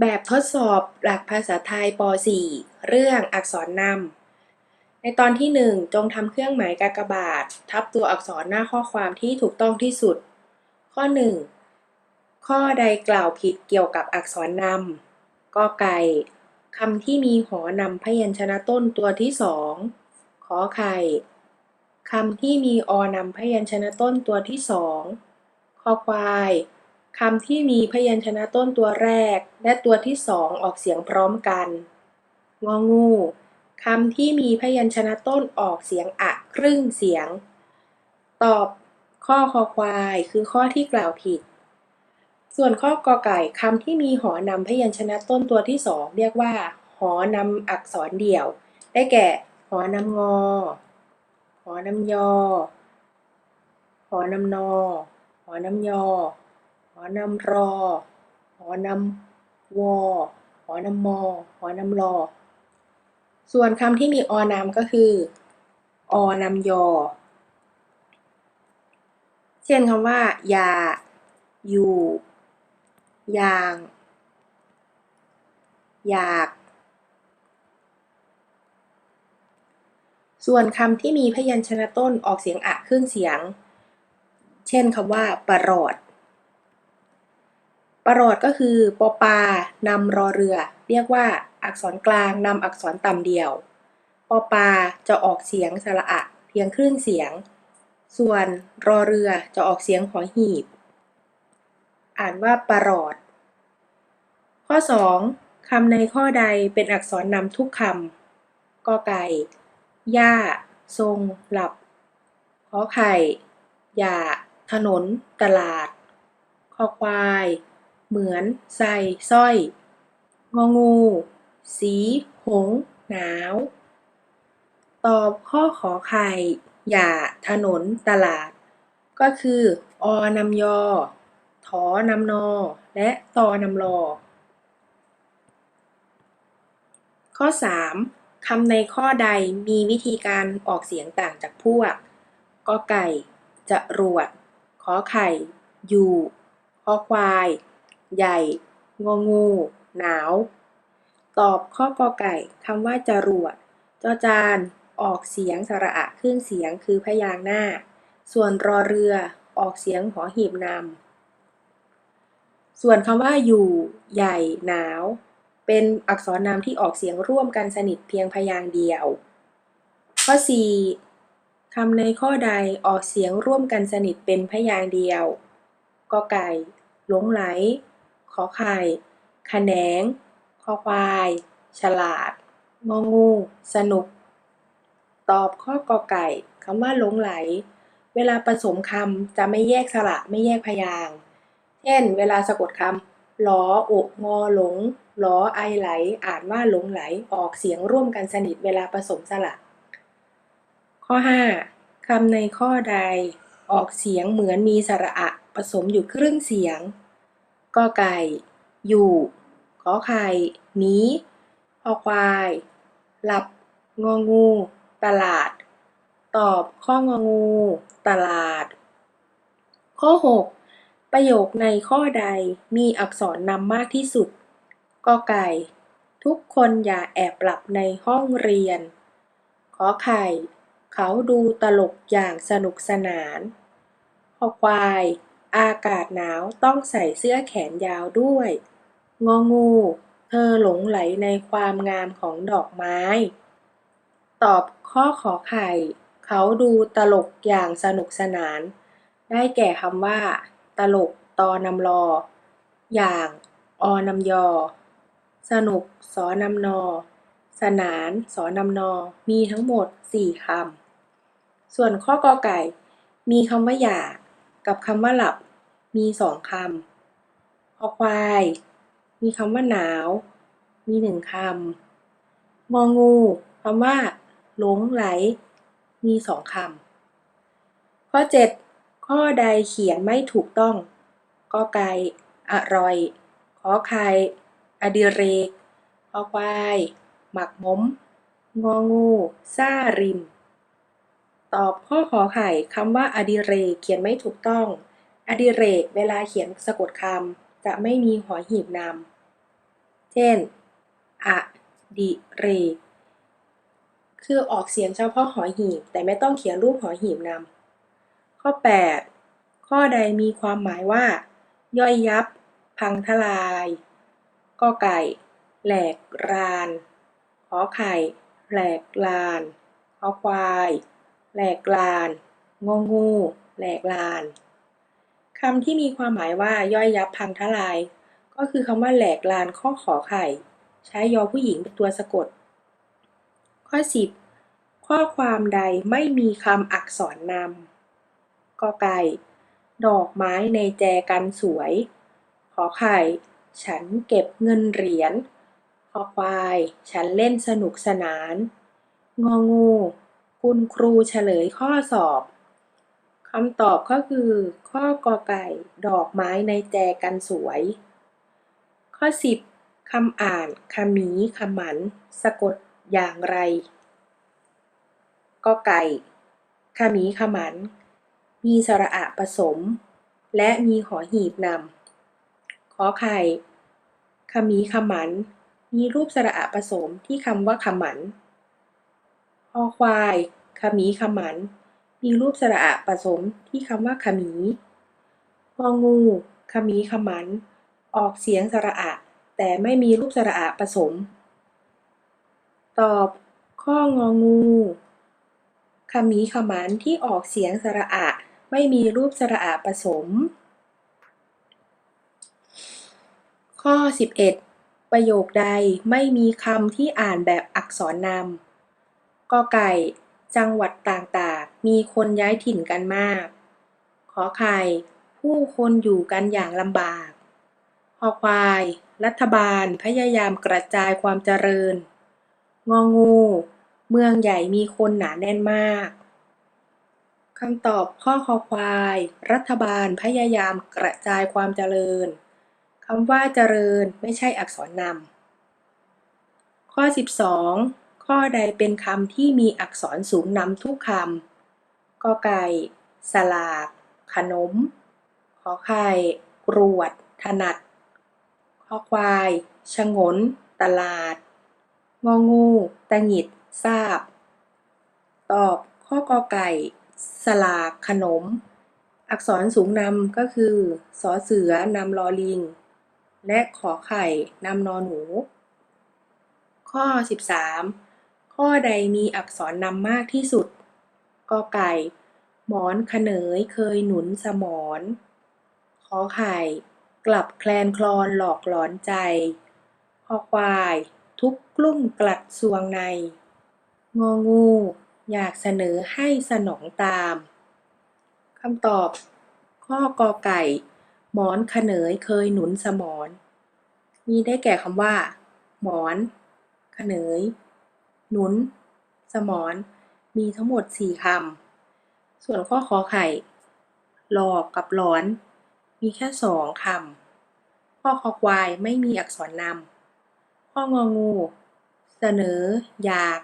แบบทดสอบหลักภาษาไทยป .4 เรื่องอักษรนำ ในตอนที่ 1 จงทำเครื่องหมายกากบาท ทับตัวอักษรหน้าข้อความที่ถูกต้องที่สุด ข้อ 1 ข้อใดกล่าวผิดเกี่ยวกับอักษรนำกอไก่คำที่มีหอนำพยัญชนะต้นตัวที่สองขอไข่คำที่มีอนำพยัญชนะต้นตัวที่สองคอควาย คำที่มีพยัญชนะต้นตัวแรกและตัวที่สองออกเสียงพร้อมกัน งองู คำที่มีพยัญชนะต้นออกเสียงอะครึ่งเสียง ตอบข้อคอควายคือข้อที่กล่าวผิด ส่วนข้อกอไก่คำที่มีหอนำพยัญชนะต้นตัวที่สองเรียกว่า หอนำอักษรเดี่ยว ได้แก่ หอนำงอ หอนำยอ หอนำนอ หอนำยอ อนำรอ หอนำวอ หอนำมอ หอนำรอ ส่วนคำที่มีอนำก็คือ อนำยอ เช่นคำว่า ยา อยู่ ยาง อยาก ส่วนคำที่มีพยัญชนะต้นออกเสียงอะครึ่งเสียง เช่นคำว่าประหลอด ประหลอดก็คือปอปานำรอเรือ เรียกว่าอักษรกลางนำอักษรต่ำเดียว ปอปาจะออกเสียงสระอะเพียงครึ่งเสียง ส่วนรอเรือจะออกเสียงหอหีบ อ่านว่าประหลอด ข้อ 2 คำในข้อใดเป็นอักษรนำทุกคำกอไก่ย่า ทรง หลับ ขอไข่ อย่า ถนน ตลาด คอควาย เหมือน ใส่ สร้อย งองู สี หง หนาว ตอบข้อขอไข่ อย่า ถนน ตลาด ก็คือ อนำยอ ถอนำนอ และตอนำรอ ข้อ 3. คำในข้อใดมีวิธีการออกเสียงต่างจากพวกกไก่ จะรวด ขอไข่ อยู่ขอควาย ใหญ่ งองู หนาว ตอบข้อกอไก่คำว่าจรวด จอจานออกเสียงสระอะครึ่งเสียงคือพยางหน้า ส่วนรอเรือออกเสียงหอหีบนำ ส่วนคำว่าอยู่ ใหญ่ หนาว เป็นอักษรนามที่ออกเสียงร่วมกันสนิทเพียงพยางเดียว ข้อ 4 คำในข้อใดออกเสียงร่วมกันสนิทเป็นพยางเดียว กอไก่ หลงไหล อไข่ขแขนง คอควาย ฉลาด งองู สนุก ตอบข้อกอไก่คำว่าหลงไหล เวลาผสมคำจะไม่แยกสระไม่แยกพยางเช่น เวลาสะกดคำหลออุงอหลงหลอไอไหล อ่านว่าหลงไหลออกเสียงร่วมกันสนิทเวลาผสมสระ ข้อ 5คำในข้อใดออกเสียงเหมือนมีสระอะผสมอยู่ครึ่งเสียง กไก่ อยู่ ขอไข่ หนีพอควาย หลับ งองู ตลาด ตอบข้ององู ตลาด ข้อ 6 ประโยคในข้อใดมีอักษรนำมากที่สุดกไก่ ทุกคนอย่าแอบหลับในห้องเรียน ขอไข่ เขาดูตลกอย่างสนุกสนานขอควาย อากาศหนาวต้องใส่เสื้อแขนยาวด้วย งองู เธอหลงไหลในความงามของดอกไม้ ตอบข้อขอไข่ เขาดูตลกอย่างสนุกสนาน ได้แก่คำว่า ตลกตอนำรอ อย่างอนำยอ สนุกสอนำนอ สนานสอนำนอ มีทั้งหมดสี่คำ ส่วนข้อกอไก่ มีคำว่าอย่ากับคำว่าหลับ มีสองคำคอควาย มีคำว่าหนาว มีหนึ่งคำ งองูคำว่าหลงไหล มีสองคำ ข้อเจ็ดข้อใดเขียนไม่ถูกต้องกอไก่อร่อย ขอไข่ อดิเรกขอควาย หมักมม งองูซ่าริม ตอบข้อขอไข่คำว่าอดิเรกเขียนไม่ถูกต้อง อดิเรกเวลาเขียนสะกดคำจะไม่มีหอหีบนำ เช่นอดิเรก คือออกเสียงเฉพาะหอหีบ แต่ไม่ต้องเขียนรูปหอหีบนำ ข้อ 8 ข้อใดมีความหมายว่า ย่อยยับ พังทลายกอไก่ แหลกรานขอไข่ แหลกลานขอควาย แหลกลานงองู แหลกลาน คำที่มีความหมายว่าย่อยยับพังทลาย ก็คือคำว่าแหลกลานข้อขอไข่ ใช้ยอผู้หญิงเป็นตัวสะกด ข้อ 10 ข้อความใดไม่มีคำอักษรนำกอไก่ ดอกไม้ในแจกันสวย ขอไข่ ฉันเก็บเงินเหรียญคอควาย ฉันเล่นสนุกสนาน งองู คุณครูเฉลยข้อสอบ คำตอบก็คือ ข้อ กอไก่ ดอกไม้ในแจกันสวย ข้อ 10 คำอ่านคมีคำหมัน สะกดอย่างไร กอไก่คมีคำหมัน มีสระอะผสม และมีหอหีบนำ ขอไข่คมีคำหมัน มีรูปสระอะผสมที่คำว่าคำหมัน คอควายคมีคำหมัน มีรูปสระอะผสมที่คำว่าขมี งองูขมีขมัน ออกเสียงสระอะ แต่ไม่มีรูปสระอะผสม ตอบ ข้ององูขมีขมันที่ออกเสียงสระอะไม่มีรูปสระอะผสม ข้อ 11 ประโยคใดไม่มีคำที่อ่านแบบอักษรนำกอไก่ จังหวัดต่างๆ มีคนย้ายถิ่นกันมาก ขอไข่ ผู้คนอยู่กันอย่างลำบาก คอควาย รัฐบาลพยายามกระจายความเจริญ งองู เมืองใหญ่มีคนหนาแน่นมากคำตอบข้อคอควาย รัฐบาลพยายามกระจายความเจริญคำว่าเจริญไม่ใช่อักษรนำข้อ 12 ข้อใดเป็นคำที่มีอักษรสูงนำทุกคำ กอไก่ สลาก ขนม ขอไข่ กรวด ถนัดขอควาย ชงน ตลาด งองู ตะหงิด ทราบ ตอบข้อกอไก่ สลาก ขนม อักษรสูงนำก็คือ สอเสือนำลอลิง และขอไข่นำนอหนู ข้อ 13 ข้อใดมีอักษรนำมากที่สุด กอไก่ หมอนขเนยเคยหนุนสมอนขอไข่ กลับแคลนคลอนหลอกหลอนใจ คอควาย ทุกกลุ่มกลัดสวงใน งองู อยากเสนอให้สนองตาม คำตอบ ข้อกอไก่ หมอนขเนยเคยหนุนสมอนมีได้แก่คำว่า หมอน ขเนย หนุน สมอน มีทั้งหมดสี่คำ ส่วนข้อขอไข่ หลอกกับหลอน มีแค่สองคำ ข้อคอควายไม่มีอักษรนำ ข้ององู เสนอ อยาก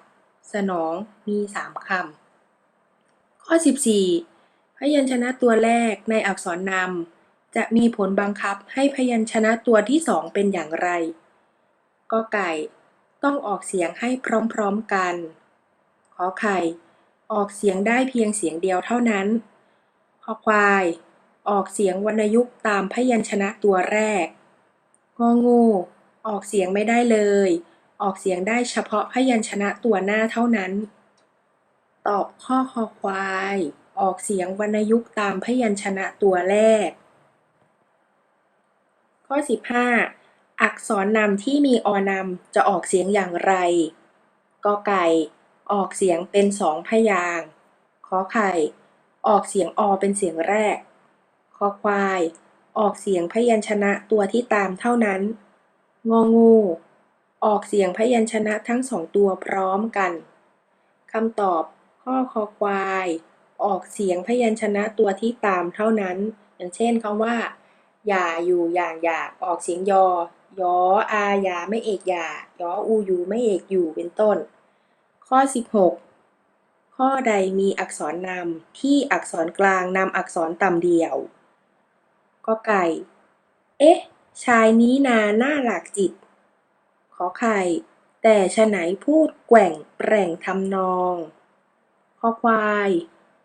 สนอง มีสามคำ ข้อ 14 พยัญชนะตัวแรกในอักษรนำจะมีผลบังคับให้พยัญชนะตัวที่สองเป็นอย่างไรกอไก่ ต้องออกเสียงให้พร้อมๆกันขอไข่ ออกเสียงได้เพียงเสียงเดียวเท่านั้น คอควาย ออกเสียงวรรณยุกต์ตามพยัญชนะตัวแรก งองู ออกเสียงไม่ได้เลย ออกเสียงได้เฉพาะพยัญชนะตัวหน้าเท่านั้น ตอบข้อคอควาย ออกเสียงวรรณยุกต์ตามพยัญชนะตัวแรก ข้อ 15 อักษรนำที่มีอนำจะออกเสียงอย่างไรกอไก่ ออกเสียงเป็นสองพยางค์ขอไข่ ออกเสียงอเป็นเสียงแรกคอควาย ออกเสียงพยัญชนะตัวที่ตามเท่านั้น งองู ออกเสียงพยัญชนะทั้งสองตัวพร้อมกันคำตอบข้อคอควาย ออกเสียงพยัญชนะตัวที่ตามเท่านั้น อย่างเช่นคำว่า อย่าอยู่อย่างอยากออกเสียงยอ ยออา ยา ไม่เอกยายออูอยู่ไม่เอกอยู่เป็นต้น ข้อ 16 ข้อใดมีอักษรนำที่อักษรกลางนำอักษรต่ำเดียวก็ไก่ เอ๊ะ ชายนี้นาหน้าหลากจิต ขอไข่ แต่ฉะไหนพูดแกว่งแปร่งทำนองคอควาย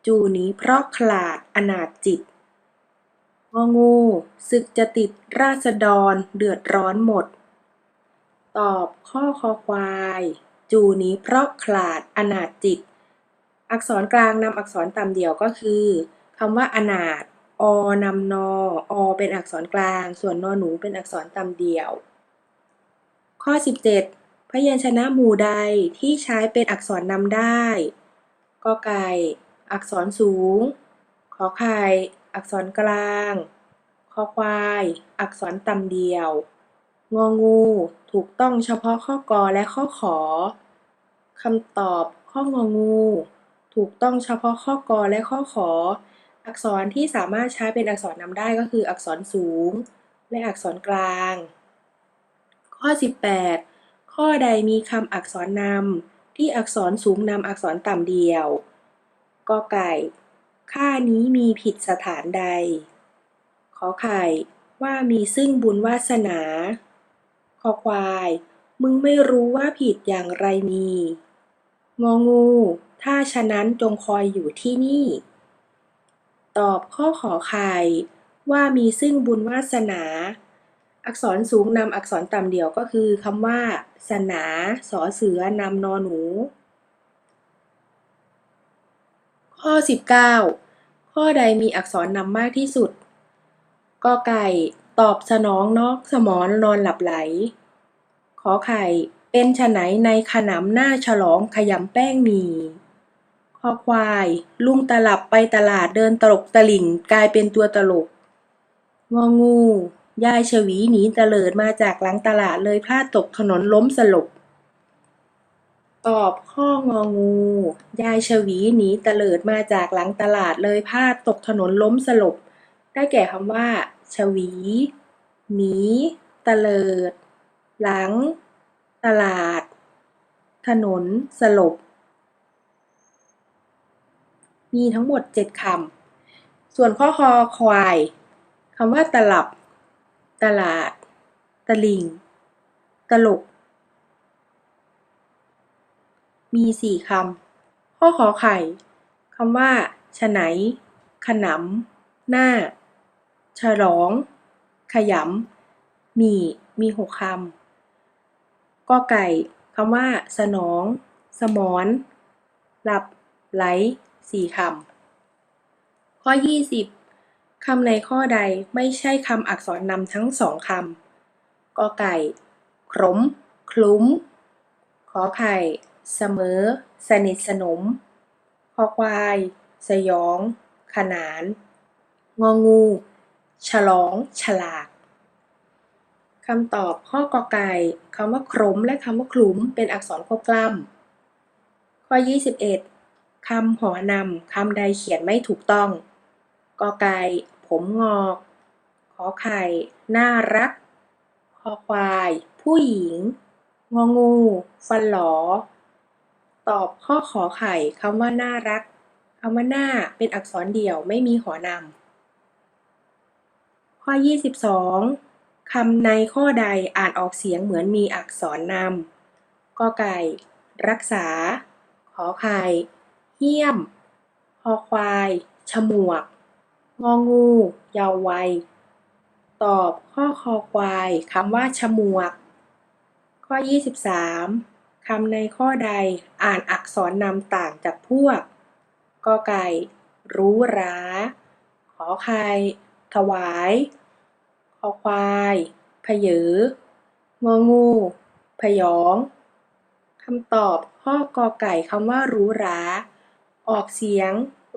จูนี้เพราะขลาดอนาจจิตงองูศึกจะติดราษฎรเดือดร้อนหมด ตอบข้อคอควาย จูนี้เพราะขลาดอนาจจิต อักษรกลางนำอักษรต่ำเดี่ยวก็คือคำว่าอนาถอนำนออเป็นอักษรกลาง ส่วนนอหนูเป็นอักษรต่ำเดี่ยว ข้อ 17 พยัญชนะหมู่ใดที่ใช้เป็นอักษรนำได้กอไก่ อักษรสูง ขอไข่ อักษรกลาง คอควาย อักษรต่ำเดียว งองู ถูกต้องเฉพาะข้อกอและข้อขอคำตอบ ข้อ งองู ถูกต้องเฉพาะข้อกอและข้อขออักษรที่สามารถใช้เป็นอักษรนำได้ก็คืออักษรสูง และอักษรกลาง ข้อ 18 ข้อใดมีคำอักษรนำที่อักษรสูงนำอักษรต่ำเดียวกอไก่ ค่านี้มีผิดสถานใด ขอไข่ ว่ามีซึ่งบุญวาสนา คอควาย มึงไม่รู้ว่าผิดอย่างไรมี งองู ถ้าฉะนั้นจงคอยอยู่ที่นี่ ตอบข้อขอไข่ว่ามีซึ่งบุญวาสนา อักษรสูงนำอักษรต่ำเดี่ยวก็คือคำว่า สนาสอเสือนำนอหนู ข้อ 19 ข้อใดมีอักษรนำมากที่สุดกอไก่ ตอบสนองนอกสมอนนอนหลับไหล ขอไข่ เป็นฉไหนในขนำหน้าฉลองขยำแป้งหมีคอควาย ลุงตลับไปตลาดเดินตลกตะลิ่งกลายเป็นตัวตลก งองู ยายชวีหนีเตลิดมาจากหลังตลาดเลยพลาดตกถนนล้มสลบ ตอบข้ององู ยายชวีหนีเตลิดมาจากหลังตลาดเลยพลาดตกถนนล้มสลบ ได้แก่คำว่า ชวีหนีเตลิด หลัง ตลาด ถนน สลบ มีทั้งหมด 7คำ ส่วนข้อคอควาย คำว่าตลับ ตลาด ตลิง ตลก มี 4คำ ข้อขอไข่ คำว่าฉไหน ขนำ หน้า ฉลอง ขยำ มี มี6คำกอไก่คำว่า สนอง สมอน หลับ ไหลสี่คำ ข้อ 20 คำในข้อใดไม่ใช่คำอักษรนำทั้งสองคำกอไก่ขมคลุ้ม ขอไข่ เสมอ สนิทสนม คอควาย สยอง ขนาน งองู ฉลอง ฉลากคำตอบข้อกอไก่คำว่าขมและคำว่าคลุ้มเป็นอักษรควบกล้ำข้อ 21คำหอนำคำใดเขียนไม่ถูกต้องกอไก่ผมงอกขอไข่ น่ารักคอควาย ผู้หญิง งองู ฟันหลอ ตอบข้อขอไข่คำว่าน่ารักคำว่าหน้าเป็นอักษรเดี่ยวไม่มีหอนำ ข้อ 22 คำในข้อใดอ่านออกเสียงเหมือนมีอักษรนำกอไก่ รักษา ขอไข่เหี้ยม คอควาย ฉมวก งองู ยาววัย ตอบข้อคอควายคำว่าฉมวก ข้อ 23 คำในข้อใดอ่านอักษรนำต่างจากพวกกอไก่ รู้รา ขอไข่ถวาย คอควายพเยององูพยอง คำตอบข้อ กอไก่คำว่ารู้รา ออกเสียง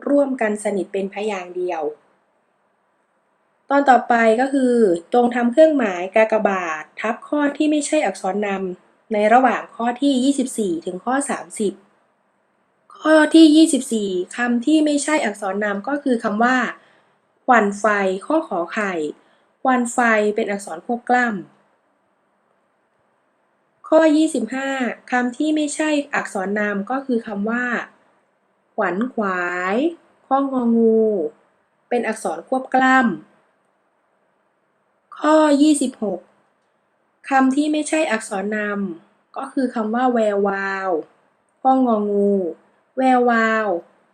ร่วมกันสนิทเป็นพยางค์เดียว ตอนต่อไปก็คือ จงทำเครื่องหมายกากบาท ทับข้อที่ไม่ใช่อักษรนำในระหว่างข้อที่ 24 ถึงข้อ 30 ข้อที่ 24คำที่ไม่ใช่อักษรนำก็คือคำว่าควันไฟ ข้อขอไข่ ควันไฟเป็นอักษรควบกล้ำ ข้อ 25คำที่ไม่ใช่อักษรนามก็คือคำว่า ขวัญขวาย ข้ององู เป็นอักษรควบกล้ำ ข้อ 26คำที่ไม่ใช่อักษรนำก็คือคำว่าแวววาวพ้ององู แวววาว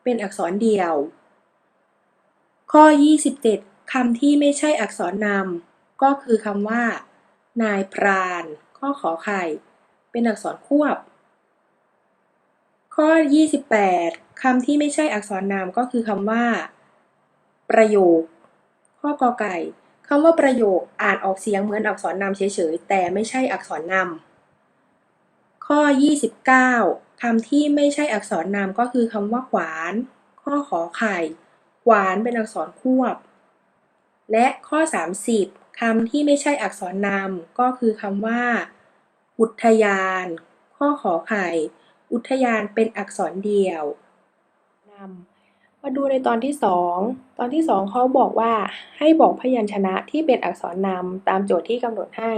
เป็นอักษรเดี่ยว ข้อ 27 คำที่ไม่ใช่อักษรนำก็คือคำว่า นายพรานข้อขอไข่ เป็นอักษรควบ ข้อ 28คำที่ไม่ใช่อักษรนามก็คือคำว่า ประโยค ข้อกอไก่คำว่าประโยคอ่านออกเสียงเหมือนอักษรนำเฉยๆ แต่ไม่ใช่อักษรนำข้อ 29คำที่ไม่ใช่อักษรนามก็คือคำว่าขวาน ข้อขอไข่ ขวานเป็นอักษรควบ และข้อ 30คำที่ไม่ใช่อักษรนามก็คือคำว่า อุทยาน ข้อขอไข่ อุทยานเป็นอักษรเดียวนำมาดูในตอนที่ 2 ตอนที่ 2เขาบอกว่าให้บอกพยัญชนะที่เป็นอักษรนำตามโจทย์ที่กำหนดให้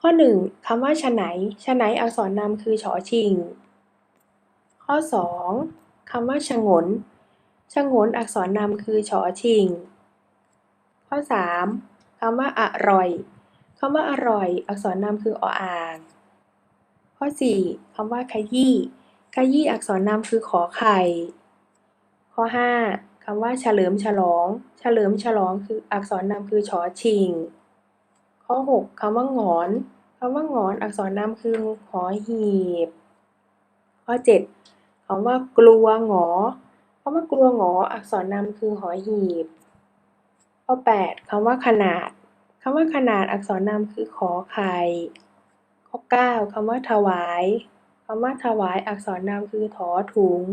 ข้อ 1คำว่าชะไหนชะไหนอักษรนำคือชอชิง ข้อ 2คำว่าชะงนชะงนอักษรนำคือชอชิง ข้อ 3คำว่าอร่อยคำว่าอร่อย อักษรนำคือออ่าง ข้อ 4คำว่าขยี้ ขยี้อักษรนำคือขอไข่ ข้อ 5คำว่าเฉลิมฉลอง เฉลิมฉลองคืออักษรนำคือชอชิง ข้อ 6คำว่างอนคำว่างอนอักษรนำคือหอหีบ ข้อ 7คำว่ากลัวหงอคำว่ากลัวหงออักษรนำคือหอหีบ ข้อ 8 คำว่าขนาด คำว่าขนาดอักษรนำคือ ขอ ไข่ ข้อ 9 คำว่าถวาย คำว่าถวายอักษรนำคือ ถอ ถุง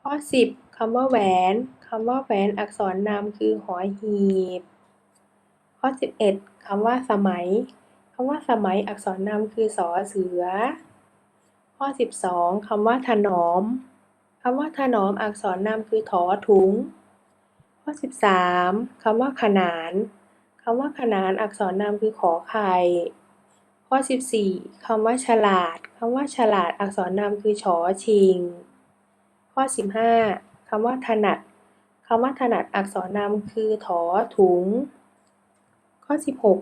ข้อ 10 คำว่าแหวน คำว่าแหวนอักษรนำคือ หอ หีบ ข้อ 11 คำว่าสมัย คำว่าสมัยอักษรนำคือ สอ เสือ ข้อ 12 คำว่าถนอม คำว่าถนอมอักษรนำคือ ถอ ถุง ข้อ13คำว่าขนาน คำว่าขนานอักษรนำคือขอไข่ ข้อ14คำว่าฉลาด คำว่าฉลาดอักษรนำคือชอชิง ข้อ15คำว่าถนัด คำว่าถนัดอักษรนำคือถอถุง ข้อ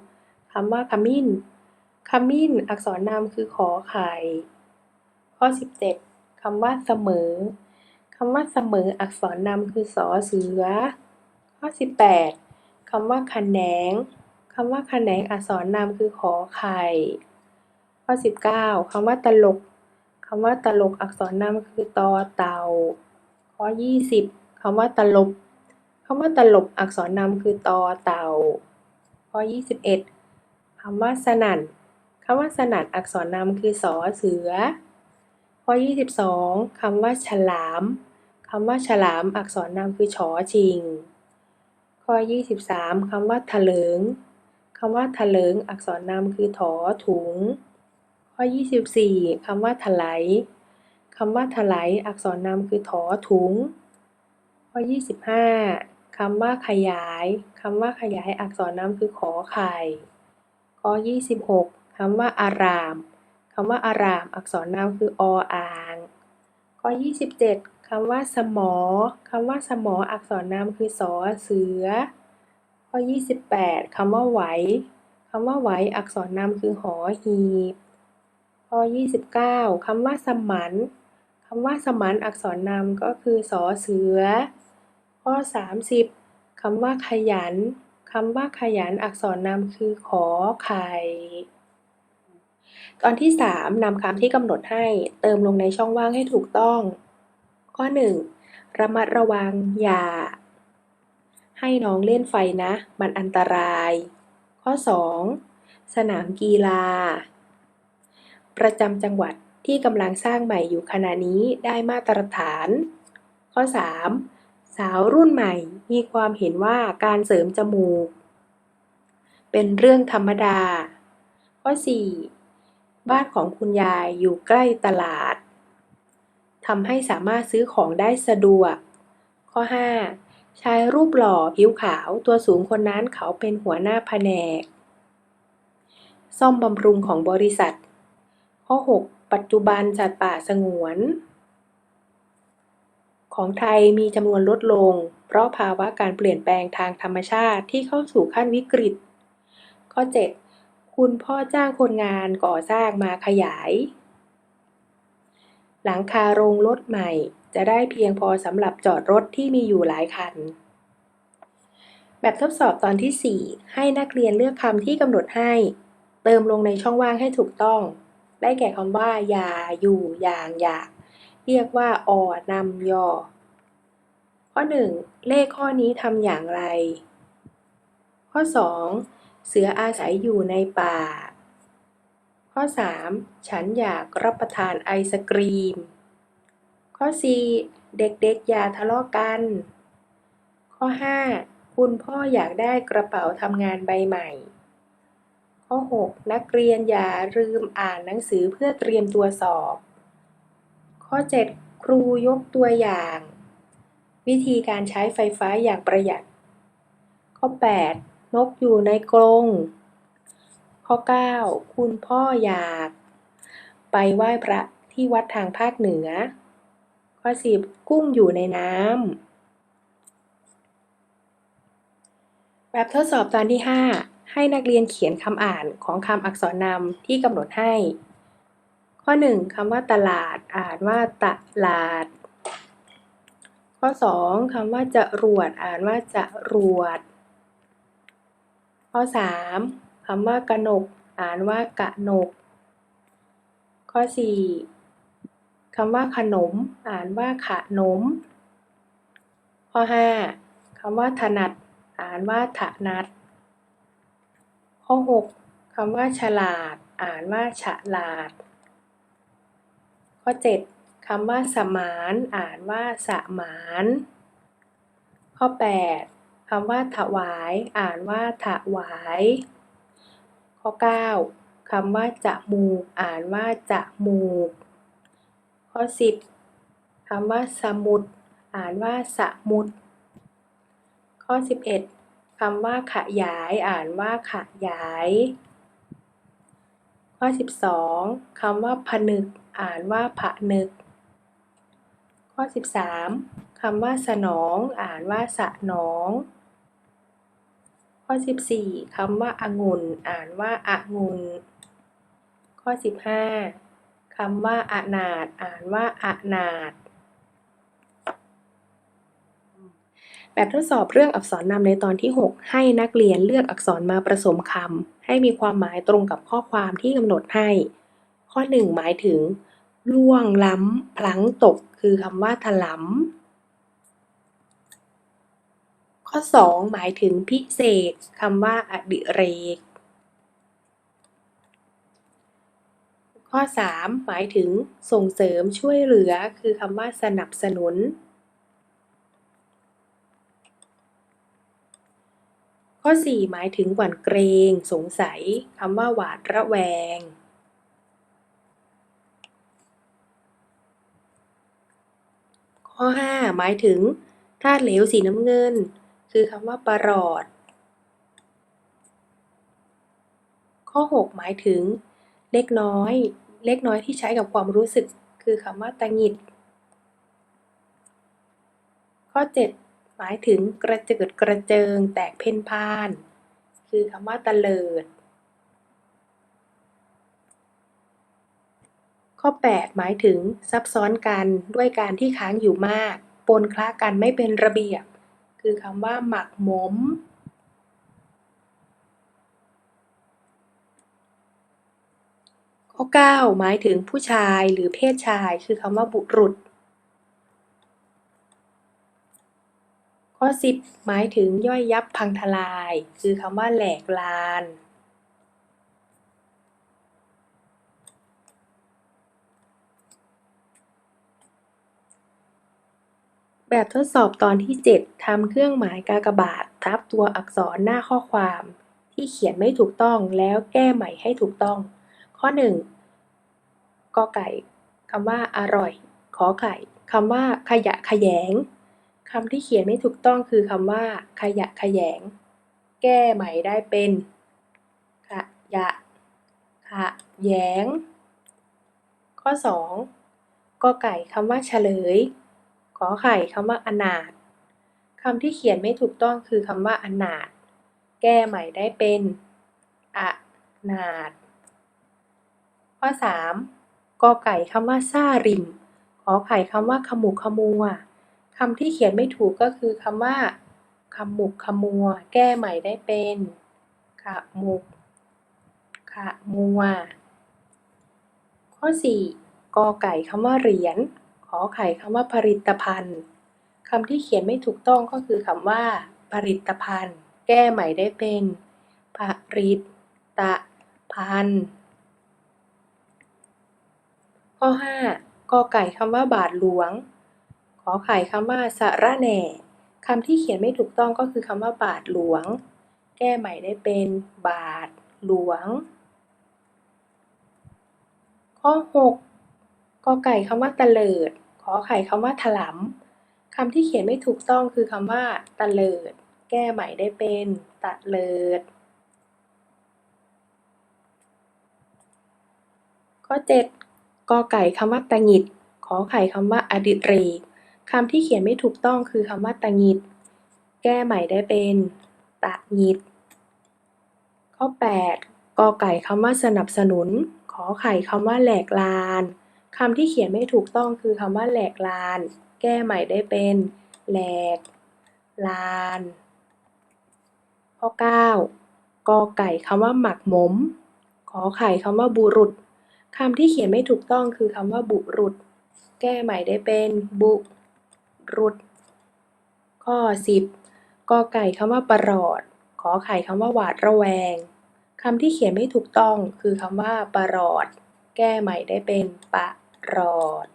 16คำว่าขมิ้น ขมิ้นอักษรนำคือขอไข่ ข้อ 17คำว่าเสมอ คำว่าเสมออักษรนำคือสอเสือ ข้อ 18คำว่าขแหนงคำว่าขแหนงอักษรนำคือขอไข่ ข้อ 19คำว่าตลกคำว่าตลกอักษรนำคือตอเต่า ข้อ 20คำว่าตลบคำว่าตลบอักษรนำคือตอเต่า ข้อ 21คำว่าสนั่นคำว่าสนั่นอักษรนำคือสอเสือ ข้อ 22คำว่าฉลามคำว่าฉลามอักษรนำคือชอชิง ข้อ 23 คำว่าถลิงคำว่าถลิงอักษรนำคือถอถุง ข้อ 24 คำว่าถลายคำว่าถลายอักษรนำคือถอถุง ข้อ 25 คำว่าขยายคำว่าขยายอักษรนำคือขอไข่ ข้อ 26 คำว่าอารามคำว่าอาราม อักษรนำคือออ่าง ข้อ 27 คำว่า สมอ คำว่า สมอ อักษรนำคือ สอเสือ ข้อ 28 คำว่า ไหว คำว่า ไหว อักษรนำคือหอหีบ ข้อ 29 คำว่า สมันคำว่า สมันอักษรนำก็คือ สอเสือ ข้อ 30 คำว่า ขยัน คำว่า ขยัน อักษรนำคือ ขอไข่ตอนที่ 3นำคำที่กำหนดให้เติมลงในช่องว่างให้ถูกต้อง ข้อ 1 ระมัดระวัง อย่า ให้น้องเล่นไฟนะ มันอันตราย ข้อ 2 สนามกีฬา ประจำจังหวัดที่กำลังสร้างใหม่อยู่ขณะนี้ได้มาตรฐาน ข้อ 3 สาวรุ่นใหม่มีความเห็นว่าการเสริมจมูก เป็นเรื่องธรรมดา ข้อ 4 บ้านของคุณยายอยู่ใกล้ตลาด ทำให้สามารถซื้อของได้สะดวก ข้อ 5 ชายรูปหล่อผิวขาวตัวสูงคนนั้นเขาเป็นหัวหน้าแผนก ซ่อมบำรุงของบริษัท ข้อ 6 ปัจจุบันสัตว์ป่าสงวน ของไทยมีจำนวนลดลง เพราะภาวะการเปลี่ยนแปลงทางธรรมชาติที่เข้าสู่ขั้นวิกฤต ข้อ 7 คุณพ่อจ้างคนงานก่อสร้างมาขยาย หลังคาโรงรถใหม่ จะได้เพียงพอสำหรับจอดรถที่มีอยู่หลายคัน แบบทดสอบตอนที่ 4 ให้นักเรียนเลือกคำที่กำหนดให้ เติมลงในช่องว่างให้ถูกต้อง ได้แก่คำว่า อย่า อยู่ อย่าง อยาก เรียกว่า อ นำ ยอ ข้อ 1 เลขข้อนี้ทำอย่างไร ข้อ 2 เสืออาศัยอยู่ในป่า ข้อ 3 ฉันอยากรับประทานไอศกรีม ข้อ 4 เด็กๆอย่าทะเลาะกัน ข้อ 5 คุณพ่ออยากได้กระเป๋าทำงานใบใหม่ ข้อ 6 นักเรียนอย่าลืมอ่านหนังสือเพื่อเตรียมตัวสอบ ข้อ 7 ครูยกตัวอย่าง วิธีการใช้ไฟฟ้าอย่างประหยัด ข้อ 8 นกอยู่ในกรง ข้อ9คุณพ่ออยาก ไปไหว้พระที่วัดทางภาคเหนือ ข้อ10กุ้งอยู่ในน้ำ แบบทดสอบตอนที่ 5 ให้นักเรียนเขียนคำอ่านของคำอักษรนำที่กำหนดให้ ข้อ 1คำว่าตลาดอ่านว่าตลาด ข้อ 2คำว่าจะรวดอ่านว่าจะรวด ข้อ 3 คำว่ากระหนก อ่านว่ากะหนก ข้อ 4 คำว่าขนม อ่านว่าขะนม ข้อ 5 คำว่าถนัด อ่านว่าถนัด ข้อ 6 คำว่าฉลาด อ่านว่าฉลาด ข้อ 7 คำว่าสมาน อ่านว่าสมาน ข้อ 8คำว่าถวาย อ่านว่าถวาย ข้อ 9คำว่าจมูกอ่านว่าจะมูก ข้อ 10คำว่าสมุด อ่านว่าสมุด ข้อ 11คำว่าขยาย อ่านว่าขยาย ข้อ 12คำว่าผนึก อ่านว่าผนึก ข้อ 13คำว่าสนอง อ่านว่าสนอง ข้อ 14 คำว่าองุ่น อ่านว่าองุ่น ข้อ 15 คำว่าอนาถอ่านว่าอนาถแบบทดสอบเรื่องอักษรนำในตอนที่ 6 ให้นักเรียนเลือกอักษรมาผสมคำให้มีความหมายตรงกับข้อความที่กำหนดให้ ข้อ 1 หมายถึง ล่วงล้ำพลั้งตก คือคำว่าถลำ ข้อ 2 หมายถึงพิเศษคำว่าอดิเรก ข้อ 3 หมายถึงส่งเสริมช่วยเหลือคือคำว่าสนับสนุน ข้อ 4 หมายถึงหวั่นเกรงสงสัยคำว่าหวาดระแวงข้อ 5 หมายถึงธาตุเหลวสีน้ำเงิน คือคำว่าประหลอด ข้อ 6 หมายถึง เล็กน้อย เล็กน้อยที่ใช้กับความรู้สึก คือคำว่าตะหงิด ข้อ 7 หมายถึงกระเจิดกระเจิง แตกเพ่นพ่าน คือคำว่าตะเลิด ข้อ 8 หมายถึงซับซ้อนกันด้วยการที่ค้างอยู่มาก ปนคละกันไม่เป็นระเบียบ คือคำว่าหมักหมม ข้อ 9 หมายถึงผู้ชายหรือเพศชาย คือคำว่าบุรุษ ข้อ 10 หมายถึงย่อยยับพังทลาย คือคำว่าแหลกลาน แบบทดสอบตอนที่ 7 ทำเครื่องหมายกากบาท ทับตัวอักษรหน้าข้อความ ที่เขียนไม่ถูกต้องแล้วแก้ใหม่ให้ถูกต้อง ข้อ 1กอไก่คำว่าอร่อย ขอไข่คำว่าขยะขยงคำที่เขียนไม่ถูกต้องคือคำว่า ขยะขยง แก้ใหม่ได้เป็นขยะขะแยง ข้อ 2กอไก่คำว่าเฉลย ขอไข่คำว่าอนาถคำที่เขียนไม่ถูกต้องคือคำว่าอนาถแก้ใหม่ได้เป็นอะนาดข้อสามกอไก่คำว่าซ่าริม ขอไข่คำว่าขมุกขมัวคำที่เขียนไม่ถูกก็คือคำว่าขมุกขมัว แก้ใหม่ได้เป็นขมุกขมัว ข้อสี่กอไก่คำว่าเหรียญ ขอไข่คำว่าผลิตภัณฑ์คำที่เขียนไม่ถูกต้องก็คือคำว่า ผลิตภัณฑ์ แก้ใหม่ได้เป็นผลิตภัณฑ์ ข้อ 5กอไก่คำว่าบาทหลวง ขอไข่คำว่าสระแหน่คำที่เขียนไม่ถูกต้องก็คือคำว่าบาทหลวง แก้ใหม่ได้เป็นบาทหลวง ข้อ 6กอไก่คำว่าตะเลิด ขอไข่คำว่าถลำ คำที่เขียนไม่ถูกต้องคือคำว่า ตะเลิด แก้ใหม่ได้เป็น ตะเลิด ข้อ 7 กอไก่คำว่าตะหงิด ขอไข่คำว่าอดิเรกคำที่เขียนไม่ถูกต้องคือคำว่าตะหงิด แก้ใหม่ได้เป็น ตะหงิด ข้อ 8กอไก่คำว่าสนับสนุน ขอไข่คำว่าแหลกลาน คำที่เขียนไม่ถูกต้องคือคำว่าแหลกลาน แก้ใหม่ได้เป็น แหลก ลาน ข้อ 9 กอไก่คำว่าหมักหมม ขอไข่คำว่าบุรุษคำที่เขียนไม่ถูกต้องคือคำว่าบุรุษ แก้ใหม่ได้เป็น บุรุษ ข้อ 10 กอไก่คำว่าประหลอด ขอไข่คำว่าหวาดระแวงคำที่เขียนไม่ถูกต้องคือคำว่าประหลอด แก้ใหม่ได้เป็นปะ รอด